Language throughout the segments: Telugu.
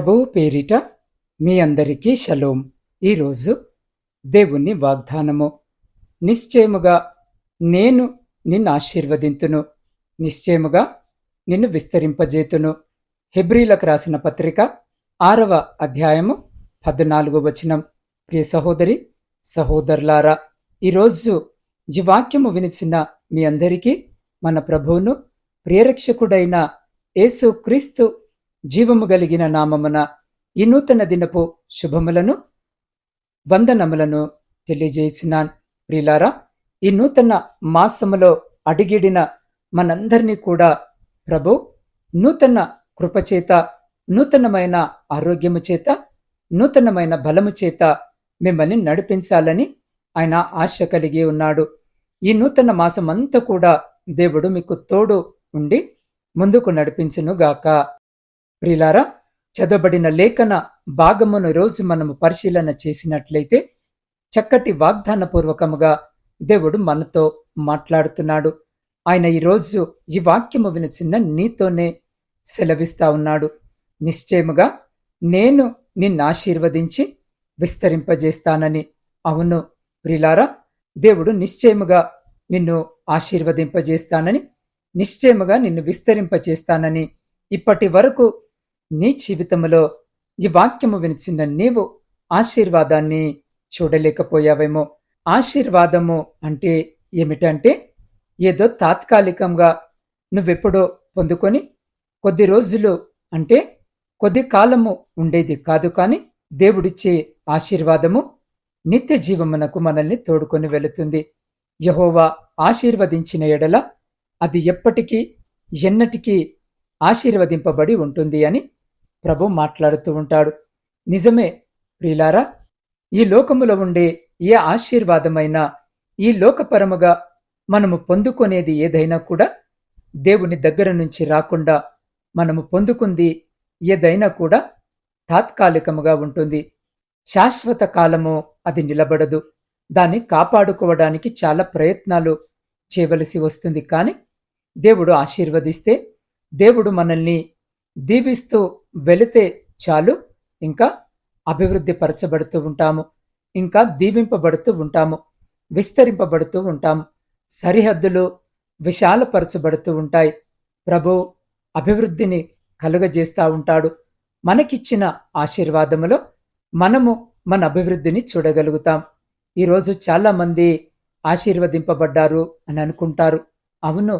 ప్రభువు పేరిట మీ అందరికీ షలోం. ఈరోజు దేవుని వాగ్దానము. నిశ్చయముగా నేను నిన్ను ఆశీర్వదింతును. నిశ్చయముగా నిన్ను విస్తరింపజేతును. హెబ్రీలకు రాసిన పత్రిక ఆరవ అధ్యాయము పద్నాలుగు వచనం. ప్రియ సహోదరి సహోదరులారా ఈరోజు ఈ వాక్యము వినిచిన మీ అందరికీ మన ప్రభువును ప్రియరక్షకుడైన యేసు క్రీస్తు జీవము కలిగిన నామమున ఈ నూతన దినపు శుభములను వందనములను తెలియజేసినాన్. ప్రిలారా ఈ నూతన మాసములో అడిగిడిన మనందరినీ కూడా ప్రభు నూతన కృపచేత నూతనమైన ఆరోగ్యము చేత నూతనమైన బలము చేత మిమ్మల్ని నడిపించాలని ఆయన ఆశ కలిగి ఉన్నాడు. ఈ నూతన మాసమంతా కూడా దేవుడు మీకు తోడు ఉండి ముందుకు నడిపించునుగాక. ప్రిలారా చదవబడిన లేఖన భాగమును రోజు మనము పరిశీలన చేసినట్లయితే చక్కటి వాగ్దానపూర్వకముగా దేవుడు మనతో మాట్లాడుతున్నాడు. ఆయన ఈరోజు ఈ వాక్యము వినిచిన నీతోనే సెలవిస్తా ఉన్నాడు. నిశ్చయముగా నేను నిన్ను ఆశీర్వదించి విస్తరింపజేస్తానని. అవును ప్రిలారా దేవుడు నిశ్చయముగా నిన్ను ఆశీర్వదింపజేస్తానని నిశ్చయముగా నిన్ను విస్తరింపజేస్తానని ఇప్పటి వరకు నీ జీవితంలో ఈ వాక్యము వినిచిన నీవు ఆశీర్వాదాన్ని చూడలేకపోయావేమో. ఆశీర్వాదము అంటే ఏమిటంటే ఏదో తాత్కాలికంగా నువ్వెప్పుడో పొందుకొని కొద్ది రోజులు అంటే కొద్ది కాలము ఉండేది కాదు కానీ దేవుడిచ్చే ఆశీర్వాదము నిత్య జీవమునకు మనల్ని తోడుకొని వెళుతుంది. యహోవా ఆశీర్వదించిన ఎడల అది ఎప్పటికీ ఎన్నటికీ ఆశీర్వదింపబడి ఉంటుంది అని ప్రభు మాట్లాడుతూ ఉంటాడు. నిజమే ప్రియులారా ఈ లోకములో ఉండే ఏ ఆశీర్వాదమైనా ఈ లోకపరముగా మనము పొందుకునేది ఏదైనా కూడా దేవుని దగ్గర నుంచి రాకుండా మనము పొందుకుంది ఏదైనా కూడా తాత్కాలికముగా ఉంటుంది. శాశ్వత కాలము అది నిలబడదు. దాన్ని కాపాడుకోవడానికి చాలా ప్రయత్నాలు చేయవలసి వస్తుంది. కానీ దేవుడు ఆశీర్వదిస్తే దేవుడు మనల్ని దీవిస్తూ వెళితే చాలు. ఇంకా అభివృద్ధి పరచబడుతూ ఉంటాము. ఇంకా దీవింపబడుతూ ఉంటాము. విస్తరింపబడుతూ ఉంటాము. సరిహద్దులు విశాలపరచబడుతూ ఉంటాయి. ప్రభు అభివృద్ధిని కలుగజేస్తూ ఉంటాడు. మనకిచ్చిన ఆశీర్వాదములో మనము మన అభివృద్ధిని చూడగలుగుతాం. ఈరోజు చాలామంది ఆశీర్వదింపబడ్డారు అని అనుకుంటారు. అవును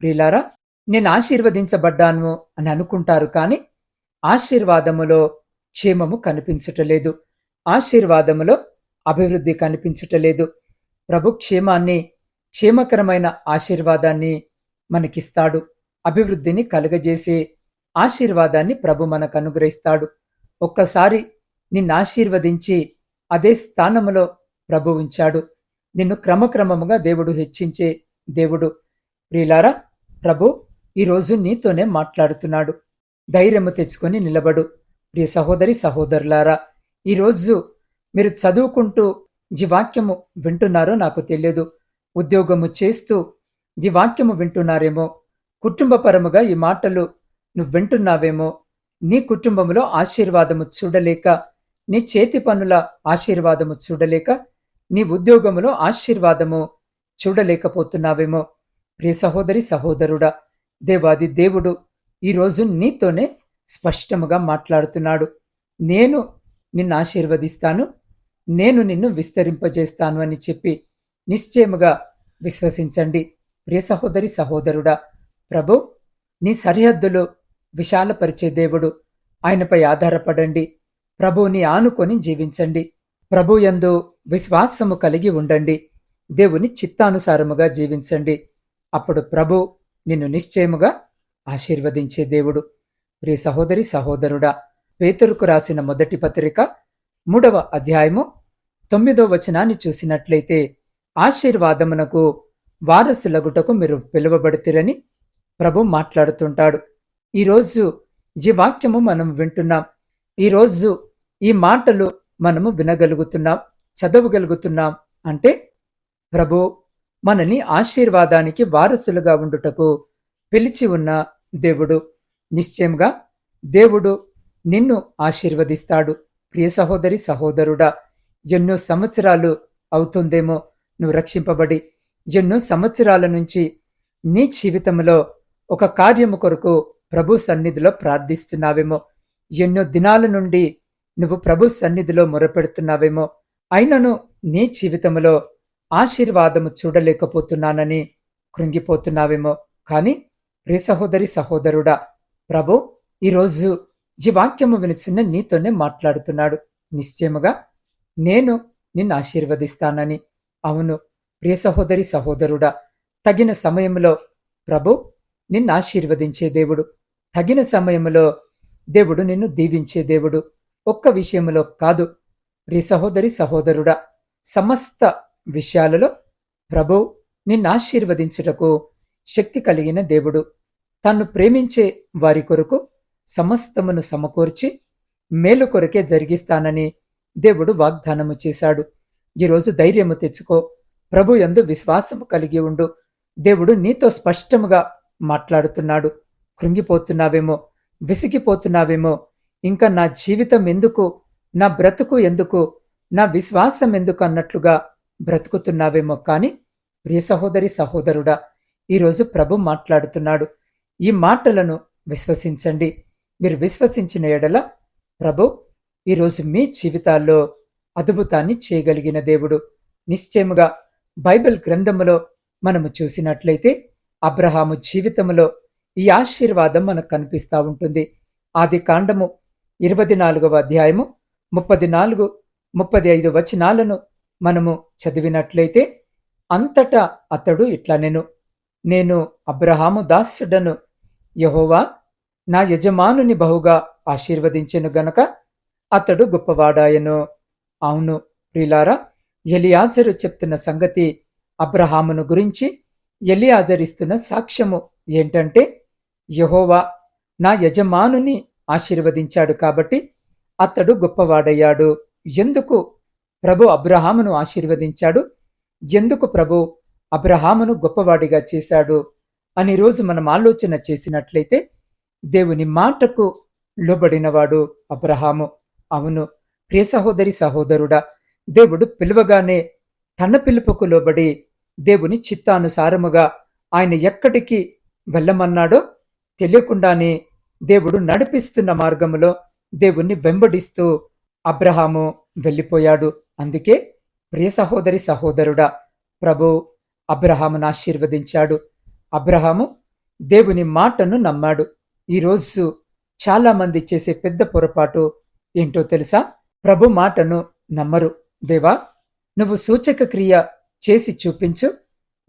ప్రిలారా నేను ఆశీర్వదించబడ్డాను అని అనుకుంటారు కానీ ఆశీర్వాదములో క్షేమము కనిపించటలేదు. ఆశీర్వాదములో అభివృద్ధి కనిపించటలేదు. ప్రభు క్షేమాన్ని క్షేమకరమైన ఆశీర్వాదాన్ని మనకిస్తాడు. అభివృద్ధిని కలుగజేసే ఆశీర్వాదాన్ని ప్రభు మనకు అనుగ్రహిస్తాడు. ఒక్కసారి నిన్ను ఆశీర్వదించి అదే స్థానములో ప్రభు ఉంచాడు. నిన్ను క్రమక్రమముగా దేవుడు హెచ్చించే దేవుడు. ప్రియులారా ప్రభు ఈరోజు నీతోనే మాట్లాడుతున్నాడు. ధైర్యము తెచ్చుకొని నిలబడు. ప్రియ సహోదరి సహోదరులారా ఈరోజు మీరు చదువుకుంటూ జీవాక్యము వింటున్నారో నాకు తెలియదు. ఉద్యోగము చేస్తూ జీవాక్యము వింటున్నారేమో. కుటుంబపరముగా ఈ మాటలు నువ్వు వింటున్నావేమో. నీ కుటుంబంలో ఆశీర్వాదము చూడలేక నీ చేతి పనుల ఆశీర్వాదము చూడలేక నీ ఉద్యోగములో ఆశీర్వాదము చూడలేకపోతున్నావేమో. ప్రియ సహోదరి సహోదరుడా దేవాది దేవుడు ఈరోజు నీతోనే స్పష్టముగా మాట్లాడుతున్నాడు. నేను నిన్ను ఆశీర్వదిస్తాను నేను నిన్ను విస్తరింపజేస్తాను అని చెప్పి నిశ్చయముగా విశ్వసించండి. ప్రియ సహోదరి సహోదరుడా ప్రభు నీ సరిహద్దులు విశాలపరిచే దేవుడు ఆయనపై ఆధారపడండి. ప్రభుని ఆనుకొని జీవించండి. ప్రభు యందు విశ్వాసము కలిగి ఉండండి. దేవుని చిత్తానుసారముగా జీవించండి. అప్పుడు ప్రభు నిన్ను నిశ్చయముగా ఆశీర్వదించే దేవుడు. ప్రియ సహోదరి సహోదరుడా పేతురుకు రాసిన మొదటి పత్రిక మూడవ అధ్యాయము తొమ్మిదో వచనాన్ని చూసినట్లయితే ఆశీర్వాదమునకు వారసులగుటకు మీరు పిలువబడితిరని ప్రభు మాట్లాడుతుంటాడు. ఈరోజు ఈ వాక్యము మనం వింటున్నాం. ఈరోజు ఈ మాటలు మనము వినగలుగుతున్నాం చదవగలుగుతున్నాం. అంటే ప్రభు మనల్ని ఆశీర్వాదానికి వారసులుగా ఉండుటకు పిలిచి ఉన్న దేవుడు. నిశ్చయంగా దేవుడు నిన్ను ఆశీర్వదిస్తాడు. ప్రియ సహోదరి సహోదరుడా ఎన్నో సంవత్సరాలు అవుతుందేమో నువ్వు రక్షింపబడి ఎన్నో సంవత్సరాల నుంచి నీ జీవితంలో ఒక కార్యము కొరకు ప్రభు సన్నిధిలో ప్రార్థిస్తున్నావేమో. ఎన్నో దినాల నుండి నువ్వు ప్రభు సన్నిధిలో మొరపెడుతున్నావేమో. అయినను నీ జీవితంలో ఆశీర్వాదము చూడలేకపోతున్నానని కృంగిపోతున్నావేమో. కానీ ప్రియ సహోదరి సహోదరుడా ప్రభు ఈరోజు ఈ వాక్యము వినిచిన నీతోనే మాట్లాడుతున్నాడు. నిశ్చయముగా నేను నిన్ను ఆశీర్వదిస్తానని. అవును ప్రియ సహోదరి సహోదరుడా తగిన సమయంలో ప్రభు నిన్ను ఆశీర్వదించే దేవుడు తగిన సమయంలో దేవుడు నిన్ను దీవించే దేవుడు ఒక్క విషయంలో కాదు. ప్రియ సహోదరి సహోదరుడా సమస్త విషయాలలో ప్రభు నిన్నాశీర్వదించుటకు శక్తి కలిగిన దేవుడు. తన్ను ప్రేమించే వారి కొరకు సమస్తమును సమకూర్చి మేలు కొరకే జరిగిస్తానని దేవుడు వాగ్దానము చేశాడు. ఈరోజు ధైర్యము తెచ్చుకో. ప్రభు ఎందు విశ్వాసము కలిగి ఉండు. దేవుడు నీతో స్పష్టముగా మాట్లాడుతున్నాడు. కృంగిపోతున్నావేమో? విసిగిపోతున్నావేమో? ఇంకా నా జీవితం ఎందుకు? నా బ్రతుకు ఎందుకు? నా విశ్వాసం ఎందుకు? అన్నట్లుగా బ్రతుకుతున్నావేమో కానీ ప్రియ సహోదరి సహోదరుడా ఈరోజు ప్రభు మాట్లాడుతున్నాడు. ఈ మాటలను విశ్వసించండి. మీరు విశ్వసించిన ఎడల ప్రభు ఈరోజు మీ జీవితాల్లో అద్భుతాన్ని చేయగలిగిన దేవుడు. నిశ్చయముగా బైబిల్ గ్రంథములో మనము చూసినట్లయితే అబ్రహాము జీవితంలో ఈ ఆశీర్వాదం మనకు కనిపిస్తూ ఉంటుంది. ఆది కాండము ఇరవై నాలుగవ అధ్యాయము ముప్పది నాలుగు ముప్పది ఐదు వచనాలను మనము చదివినట్లయితే అంతటా అతడు ఇట్లా నేను నేను అబ్రహాము దాసుడను యహోవా నా యజమానుని బహుగా ఆశీర్వదించెను గనక అతడు గొప్పవాడాయను. అవును ప్రిలారా ఎలియాజరు చెప్తున్న సంగతి అబ్రహామును గురించి ఎలియాజరిస్తున్న సాక్ష్యము ఏంటంటే యహోవా నా యజమానుని ఆశీర్వదించాడు కాబట్టి అతడు గొప్పవాడయ్యాడు. ఎందుకు? ప్రభు అబ్రహామును ఆశీర్వదించాడు. ఎందుకు ప్రభు అబ్రహామును గొప్పవాడిగా చేశాడు అని రోజు మనం ఆలోచన చేసినట్లయితే దేవుని మాటకు లోబడినవాడు అబ్రహాము. అవును ప్రియ సహోదరి సహోదరుడా దేవుడు పిలువగానే తన పిలుపుకు లోబడి దేవుని చిత్తానుసారముగా ఆయన ఎక్కడికి వెళ్ళమన్నాడో తెలియకుండానే దేవుడు నడిపిస్తున్న మార్గములో దేవుణ్ణి వెంబడిస్తూ అబ్రహాము వెళ్ళిపోయాడు. అందుకే ప్రియ సహోదరి సహోదరుడా ప్రభు అబ్రహామును ఆశీర్వదించాడు. అబ్రహాము దేవుని మాటను నమ్మాడు. ఈరోజు చాలామంది చేసే పెద్ద పొరపాటు ఏంటో తెలుసా? ప్రభు మాటను నమ్మరు. దేవా నువ్వు సూచక క్రియ చేసి చూపించు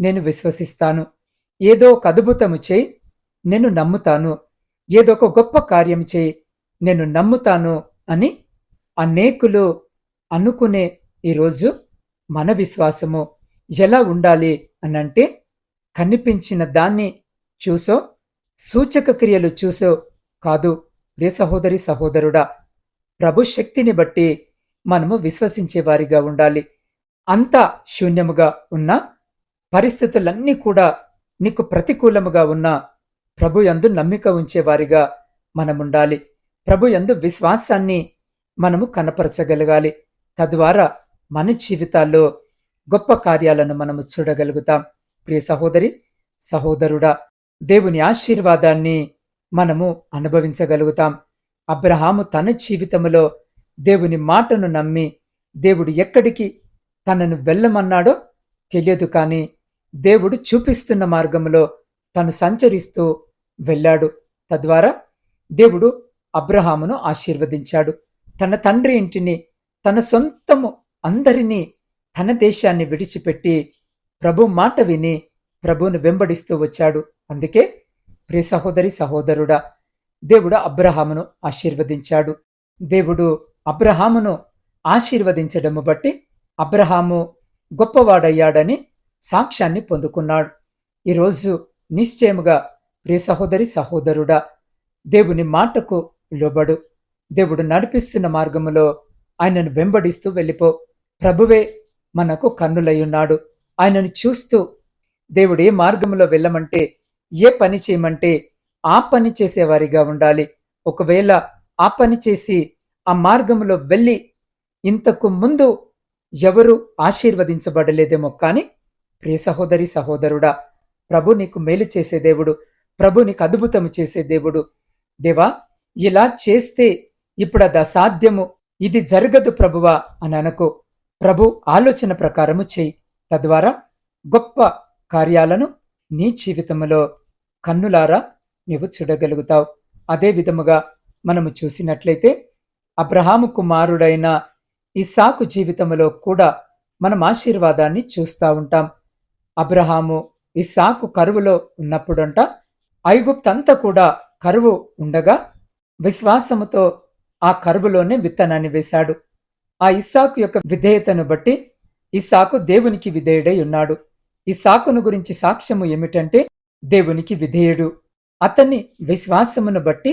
నేను విశ్వసిస్తాను. ఏదో ఒక అద్భుతము చేయి నేను నమ్ముతాను. ఏదో ఒక గొప్ప కార్యం చేయి నేను నమ్ముతాను అని అనేకులు అనుకునే ఈరోజు మన విశ్వాసము ఎలా ఉండాలి అనంటే కనిపించిన దాన్ని చూసో సూచక క్రియలు చూసో కాదు ప్రియ సహోదరి సహోదరుడా. ప్రభు శక్తిని బట్టి మనము విశ్వసించేవారిగా ఉండాలి. అంతా శూన్యముగా ఉన్న పరిస్థితులన్నీ కూడా నీకు ప్రతికూలముగా ఉన్న ప్రభు యందు నమ్మిక ఉంచేవారిగా మనముండాలి. ప్రభు యందు విశ్వాసాన్ని మనము కనపరచగలగాలి. తద్వారా మన జీవితాల్లో గొప్ప కార్యాలను మనము చూడగలుగుతాం. ప్రియ సహోదరి సహోదరుడా దేవుని ఆశీర్వాదాన్ని మనము అనుభవించగలుగుతాం. అబ్రహాము తన జీవితంలో దేవుని మాటను నమ్మి దేవుడు ఎక్కడికి తనను వెళ్ళమన్నాడో తెలియదు కానీ దేవుడు చూపిస్తున్న మార్గంలో తను సంచరిస్తూ వెళ్ళాడు. తద్వారా దేవుడు అబ్రహామును ఆశీర్వదించాడు. తన తండ్రి ఇంటిని తన సొంతము అందరినీ తన దేశాన్ని విడిచిపెట్టి ప్రభు మాట విని ప్రభువును వెంబడిస్తూ వచ్చాడు. అందుకే ప్రియ సహోదరి సహోదరుడా దేవుడు అబ్రహామును ఆశీర్వదించాడు. దేవుడు అబ్రహామును ఆశీర్వదించడము బట్టి అబ్రహాము గొప్పవాడయ్యాడని సాక్ష్యాన్ని పొందుకున్నాడు. ఈరోజు నిశ్చయముగా ప్రియ సహోదరి సహోదరుడా దేవుని మాటకు లోబడు. దేవుడు నడిపిస్తున్న మార్గములో ఆయనను వెంబడిస్తూ వెళ్ళిపో. ప్రభువే మనకు కన్నులయ్యున్నాడు. ఆయనను చూస్తూ దేవుడు ఏ మార్గంలో వెళ్ళమంటే ఏ పని చేయమంటే ఆ పని చేసేవారిగా ఉండాలి. ఒకవేళ ఆ పని చేసి ఆ మార్గంలో వెళ్ళి ఇంతకు ముందు ఎవరు ఆశీర్వదించబడలేదేమో కానీ ప్రియ సహోదరి సహోదరుడా ప్రభు నీకు మేలు చేసే దేవుడు ప్రభు నీకు అద్భుతము చేసే దేవుడు. దేవా ఇలా చేస్తే ఇప్పుడు అది అసాధ్యము. ఇది జరగదు ప్రభువా అని అనకు. ప్రభు ఆలోచన ప్రకారము చేయి. తద్వారా గొప్ప కార్యాలను నీ జీవితంలో కన్నులారా నీవు చూడగలుగుతావు. అదే విధముగా మనము చూసినట్లయితే అబ్రహాము కుమారుడైన ఇసాకు జీవితంలో కూడా మనం ఆశీర్వాదాన్ని చూస్తూ ఉంటాం. అబ్రహాము ఇసాకు కరువులో ఉన్నప్పుడంట ఐగుప్తంతా కూడా కరువు ఉండగా విశ్వాసముతో ఆ కరువులోనే విత్తనాన్ని వేశాడు. ఆ ఇస్సాకు యొక్క విధేయతను బట్టి ఇస్సాకు దేవునికి విధేయుడై ఉన్నాడు. ఇస్సాకును గురించి సాక్ష్యము ఏమిటంటే దేవునికి విధేయుడు. అతన్ని విశ్వాసమును బట్టి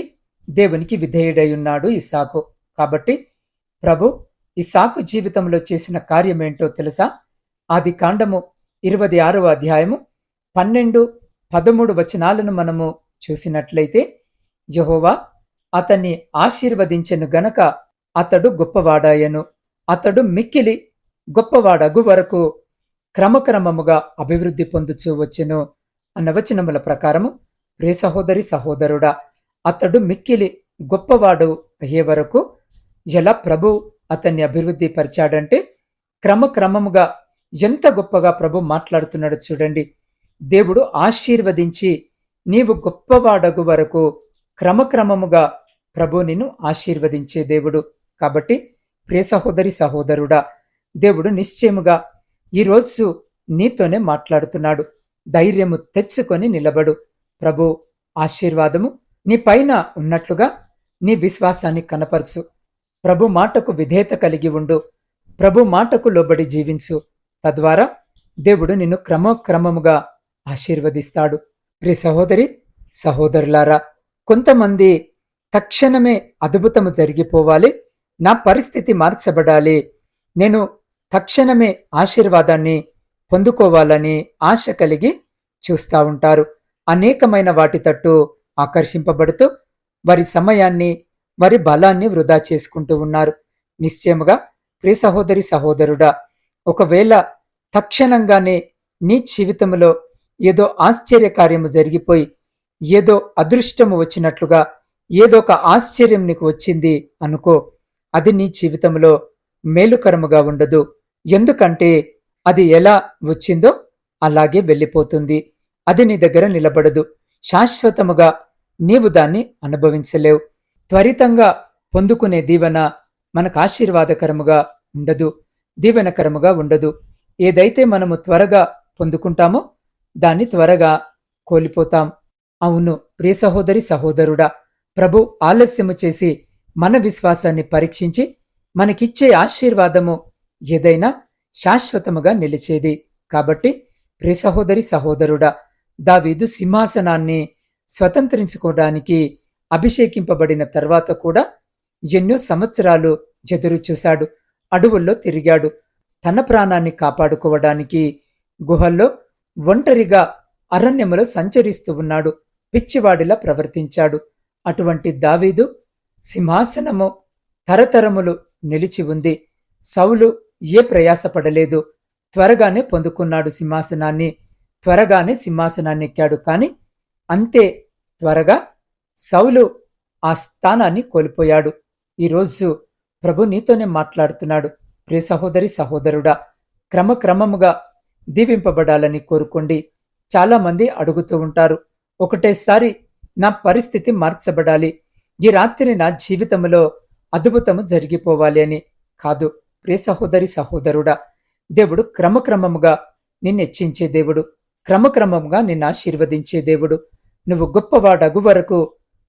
దేవునికి విధేయుడై ఉన్నాడు ఇస్సాకు. కాబట్టి ప్రభు ఇస్సాకు జీవితంలో చేసిన కార్యమేంటో తెలుసా? ఆది కాండము ఇరవై ఆరవ అధ్యాయము పన్నెండు పదమూడు వచనాలను మనము చూసినట్లయితే యహోవా అతన్ని ఆశీర్వదించెను గనక అతడు గొప్పవాడాయను అతడు మిక్కిలి గొప్పవాడగు వరకు క్రమక్రమముగా అభివృద్ధి పొందుచూ వచ్చెను అన్న వచనముల ప్రకారము ప్రే సహోదరి సహోదరుడా అతడు మిక్కిలి గొప్పవాడు అయ్యే వరకు ఎలా ప్రభు అతన్ని అభివృద్ధి పరిచాడంటే క్రమక్రమముగా ఎంత గొప్పగా ప్రభు మాట్లాడుతున్నాడు చూడండి. దేవుడు ఆశీర్వదించి నీవు గొప్పవాడగు వరకు క్రమక్రమముగా ప్రభు నిన్ను ఆశీర్వదించే దేవుడు. కాబట్టి ప్రియ సహోదరి సహోదరుడా దేవుడు నిశ్చయముగా ఈరోజు నీతోనే మాట్లాడుతున్నాడు. ధైర్యము తెచ్చుకొని నిలబడు. ప్రభు ఆశీర్వాదము నీ పైన ఉన్నట్లుగా నీ విశ్వాసాన్ని కనపరచు. ప్రభు మాటకు విధేయత కలిగి ఉండు. ప్రభు మాటకు లోబడి జీవించు. తద్వారా దేవుడు నిన్ను క్రమక్రమముగా ఆశీర్వదిస్తాడు. ప్రి సహోదరి సహోదరులారా కొంతమంది తక్షణమే అద్భుతము జరిగిపోవాలి. నా పరిస్థితి మార్చబడాలి. నేను తక్షణమే ఆశీర్వాదాన్ని పొందుకోవాలని ఆశ కలిగి చూస్తూ ఉంటారు. అనేకమైన వాటి తట్టు ఆకర్షింపబడుతూ వారి సమయాన్ని వారి బలాన్ని వృధా చేసుకుంటూ ఉన్నారు. నిశ్చయముగా ప్రియ సహోదరి సహోదరుడా ఒకవేళ తక్షణంగానే నీ జీవితంలో ఏదో ఆశ్చర్యకార్యము జరిగిపోయి ఏదో అదృష్టము వచ్చినట్లుగా ఏదో ఒక ఆశ్చర్యం నీకు వచ్చింది అనుకో అది నీ జీవితంలో మేలుకరముగా ఉండదు. ఎందుకంటే అది ఎలా వచ్చిందో అలాగే వెళ్ళిపోతుంది. అది నీ దగ్గర నిలబడదు. శాశ్వతముగా నీవు దాన్ని అనుభవించలేవు. త్వరితంగా పొందుకునే దీవెన మనకు ఆశీర్వాదకరముగా ఉండదు. దీవెనకరముగా ఉండదు. ఏదైతే మనము త్వరగా పొందుకుంటామో దాన్ని త్వరగా కోల్పోతాం. అవును ప్రియ సహోదరి సహోదరుడా ప్రభు ఆలస్యము చేసి మన విశ్వాసాన్ని పరీక్షించి మనకిచ్చే ఆశీర్వాదము ఏదైనా శాశ్వతముగా నిలిచేది. కాబట్టి ప్రి సహోదరి సహోదరుడా దావీదు సింహాసనాన్ని స్వతంత్రించుకోవడానికి అభిషేకింపబడిన తర్వాత కూడా ఎన్నో సంవత్సరాలు ఎదురు చూశాడు. అడవుల్లో తిరిగాడు. తన ప్రాణాన్ని కాపాడుకోవడానికి గుహల్లో ఒంటరిగా అరణ్యములో సంచరిస్తూ ఉన్నాడు. పిచ్చివాడిలా ప్రవర్తించాడు. అటువంటి దావీదు సింహాసనము తరతరములు నిలిచి ఉంది. సౌలు ఏ ప్రయాసపడలేదు. త్వరగానే పొందుకున్నాడు సింహాసనాన్ని. త్వరగానే సింహాసనాన్ని ఎక్కాడు. కాని అంతే త్వరగా సౌలు ఆ స్థానాన్ని కోల్పోయాడు. ఈరోజు ప్రభు నీతోనే మాట్లాడుతున్నాడు. ప్రియ సహోదరి సహోదరుడా క్రమక్రమముగా దీవింపబడాలని కోరుకోండి. చాలామంది అడుగుతూ ఉంటారు ఒకటేసారి నా పరిస్థితి మార్చబడాలి. ఈ రాత్రి నా జీవితంలో అద్భుతము జరిగిపోవాలి అని కాదు. ప్రియ సహోదరి సహోదరుడా దేవుడు క్రమక్రమముగా నిన్ను హెచ్చించే దేవుడు క్రమక్రమముగా నిన్ను ఆశీర్వదించే దేవుడు. నువ్వు గొప్పవాడగు వరకు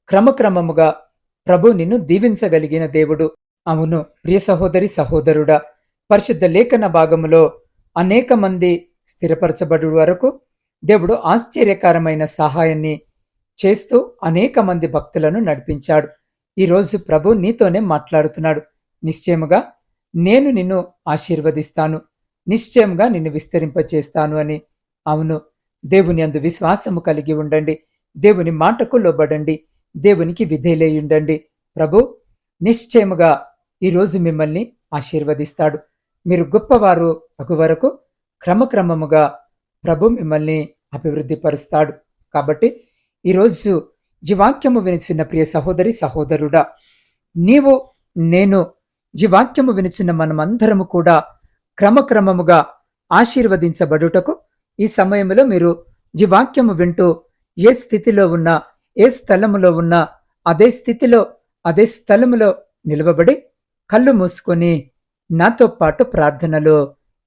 క్రమక్రమముగా ప్రభు నిన్ను దీవించగలిగిన దేవుడు. అవును ప్రియ సహోదరి సహోదరుడా పరిశుద్ధ లేఖన భాగములో అనేక మంది స్థిరపరచబడు వరకు దేవుడు ఆశ్చర్యకరమైన సహాయాన్ని చేస్తూ అనేక మంది భక్తులను నడిపించాడు. ఈరోజు ప్రభు నీతోనే మాట్లాడుతున్నాడు. నిశ్చయముగా నేను నిన్ను ఆశీర్వదిస్తాను. నిశ్చయంగా నిన్ను విస్తరింపచేస్తాను అని. అవును దేవుని అందు విశ్వాసము కలిగి ఉండండి. దేవుని మాటకు లోబడండి. దేవునికి విధేలేయుండండి ప్రభు నిశ్చయముగా ఈరోజు మిమ్మల్ని ఆశీర్వదిస్తాడు. మీరు గొప్పవారు అగు వరకు క్రమక్రమముగా ప్రభు మిమ్మల్ని అభివృద్ధిపరుస్తాడు. కాబట్టి ఈరోజు జీవాక్యము వినిచిన ప్రియ సహోదరి సహోదరుడా నీవు నేను జీవాక్యము వినిచిన మనమందరము కూడా క్రమక్రమముగా ఆశీర్వదించబడుటకు ఈ సమయంలో మీరు జీవాక్యము వింటూ ఏ స్థితిలో ఉన్నా ఏ స్థలములో ఉన్నా అదే స్థితిలో అదే స్థలములో నిలవబడి కళ్ళు మూసుకొని నాతో పాటు ప్రార్థనలో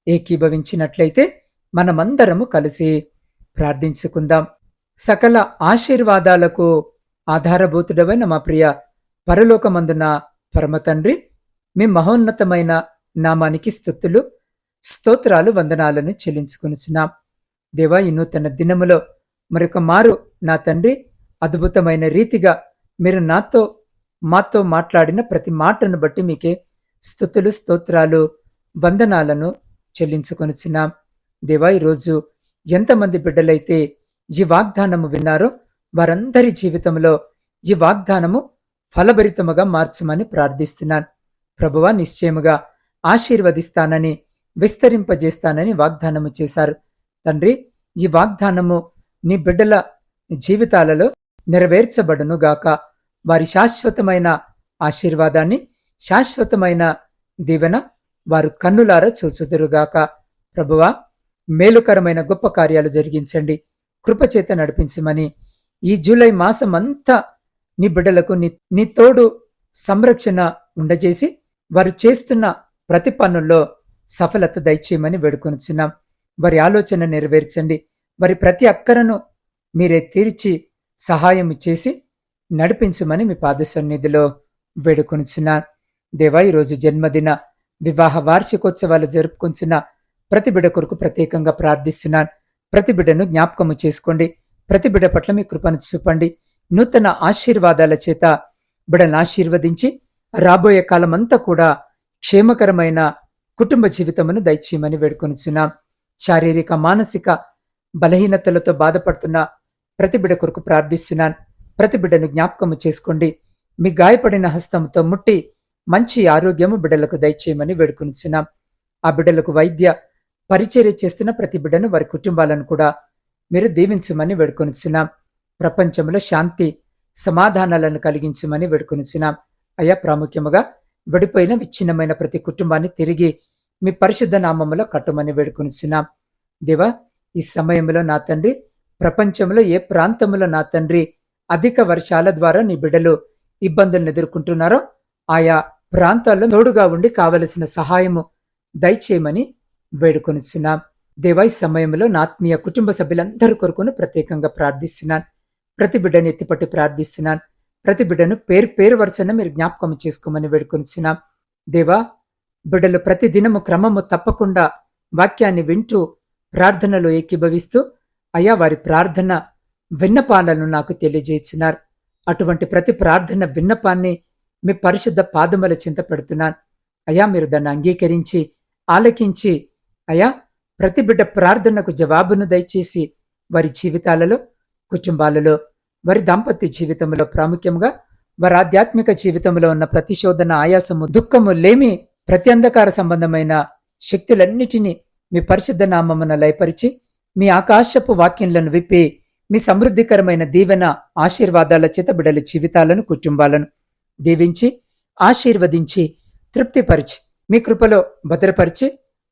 ఏకీభవించినట్లయితే మనమందరము కలిసి ప్రార్థించుకుందాం. సకల ఆశీర్వాదాలకు ఆధారభూతుడవైన మా ప్రియ పరలోకమందున పరమతండ్రి మీ మహోన్నతమైన నామానికి స్థుతులు స్తోత్రాలు వందనాలను చెల్లించుకొనిచున్నాం. దేవా ఈ నూతన దినములో మరొక మారు నా తండ్రి అద్భుతమైన రీతిగా మీరు నాతో మాతో మాట్లాడిన ప్రతి మాటను బట్టి మీకే స్థుతులు స్తోత్రాలు వందనాలను చెల్లించుకొనిచున్నాం. దేవా ఈరోజు ఎంతమంది బిడ్డలైతే ఈ వాగ్దానము విన్నారో వారందరి జీవితంలో ఈ వాగ్దానము ఫలభరితముగా మార్చమని ప్రార్థిస్తున్నాను. ప్రభువ నిశ్చయముగా ఆశీర్వదిస్తానని విస్తరింపజేస్తానని వాగ్దానము చేశారు. తండ్రి ఈ వాగ్దానము నీ బిడ్డల జీవితాలలో నెరవేర్చబడును గాక. వారి శాశ్వతమైన ఆశీర్వాదాన్ని శాశ్వతమైన దీవెన వారు కన్నులారా చూచుదురుగాక ప్రభువా మేలుకరమైన గొప్ప కార్యాలు జరిగించండి. కృపచేత నడిపించమని ఈ జూలై మాసమంతా నీ బిడ్డలకు నీ నీ తోడు సంరక్షణ ఉండజేసి వారు చేస్తున్న ప్రతి పనుల్లో సఫలత దయచేయమని వేడుకొనిచున్నాం. వారి ఆలోచన నెరవేర్చండి. వారి ప్రతి అక్కరను మీరే తీర్చి సహాయం చేసి నడిపించమని మీ పాద సన్నిధిలో వేడుకొనిచున్నాను దేవా ఈరోజు జన్మదిన వివాహ వార్షికోత్సవాలు జరుపుకుంటున్న ప్రతి బిడ్డ కొరకు ప్రత్యేకంగా ప్రార్థిస్తున్నాను ప్రతి బిడ్డను జ్ఞాపకము చేసుకోండి. ప్రతి బిడ్డ పట్ల మీ కృపను చూపండి. నూతన ఆశీర్వాదాల చేత బిడ్డను ఆశీర్వదించి రాబోయే కాలమంతా కూడా క్షేమకరమైన కుటుంబ జీవితమును దయచేయమని వేడుకొనిచున్నాం. శారీరక మానసిక బలహీనతలతో బాధపడుతున్న ప్రతి బిడ్డ కొరకు ప్రార్థిస్తున్నాను. ప్రతి బిడ్డను జ్ఞాపకము చేసుకోండి. మీ గాయపడిన హస్తంతో ముట్టి మంచి ఆరోగ్యము బిడ్డలకు దయచేయమని వేడుకొనిచున్నాం. ఆ బిడ్డలకు వైద్య పరిచర్య చేస్తున్న ప్రతి బిడ్డను వారి కుటుంబాలను కూడా మీరు దీవించమని వేడుకొనిచున్నాం. ప్రపంచంలో శాంతి సమాధానాలను కలిగించమని వేడుకొనిచున్నాం. అయ్యా ప్రాముఖ్యముగా విడిపోయిన విచ్ఛిన్నమైన ప్రతి కుటుంబాన్ని తిరిగి మీ పరిశుద్ధ నామములో కట్టమని వేడుకొనిచున్నాం. దేవా ఈ సమయంలో నా తండ్రి ప్రపంచంలో ఏ ప్రాంతంలో నా తండ్రి అధిక వర్షాల ద్వారా నీ బిడ్డలు ఇబ్బందులను ఎదుర్కొంటున్నారో ఆయా ప్రాంతాల్లో తోడుగా ఉండి కావలసిన సహాయము దయచేయమని వేడుకొనిచున్నాం. దేవాయి సమయంలో నా ఆత్మీయ కుటుంబ సభ్యులందరి కొరకును ప్రత్యేకంగా ప్రార్థిస్తున్నాను ప్రతి బిడ్డను ఎత్తిపట్టి ప్రార్థిస్తున్నాను ప్రతి బిడ్డను పేరు పేరు వరుసన మీరు జ్ఞాపకం చేసుకోమని వేడుకొనిచున్నాం. దేవా బిడ్డలు ప్రతి దినము క్రమము తప్పకుండా వాక్యాన్ని వింటూ ప్రార్థనలో ఏకీభవిస్తూ అయ్యా వారి ప్రార్థన విన్నపాలను నాకు తెలియజేస్తున్నారు. అటువంటి ప్రతి ప్రార్థన విన్నపాన్ని మీ పరిశుద్ధ పాదముల చింత పెడుతున్నాను. అయ్యా మీరు దాన్ని అంగీకరించి ఆలకించి అయ్యా ప్రతి బిడ్డ ప్రార్థనకు జవాబును దయచేసి వారి జీవితాలలో కుటుంబాలలో వారి దాంపత్య జీవితంలో ప్రాముఖ్యంగా వారి ఆధ్యాత్మిక జీవితంలో ఉన్న ప్రతిశోధన ఆయాసము దుఃఖము లేమి ప్రత్యంధకార సంబంధమైన శక్తులన్నిటినీ మీ పరిశుద్ధ నామమున లయపరిచి మీ ఆకాశపు వాక్యంలను విప్పి మీ సమృద్ధికరమైన దీవెన ఆశీర్వాదాల చేత బిడల జీవితాలను కుటుంబాలను దీవించి ఆశీర్వదించి తృప్తిపరిచి మీ కృపలో భద్రపరిచి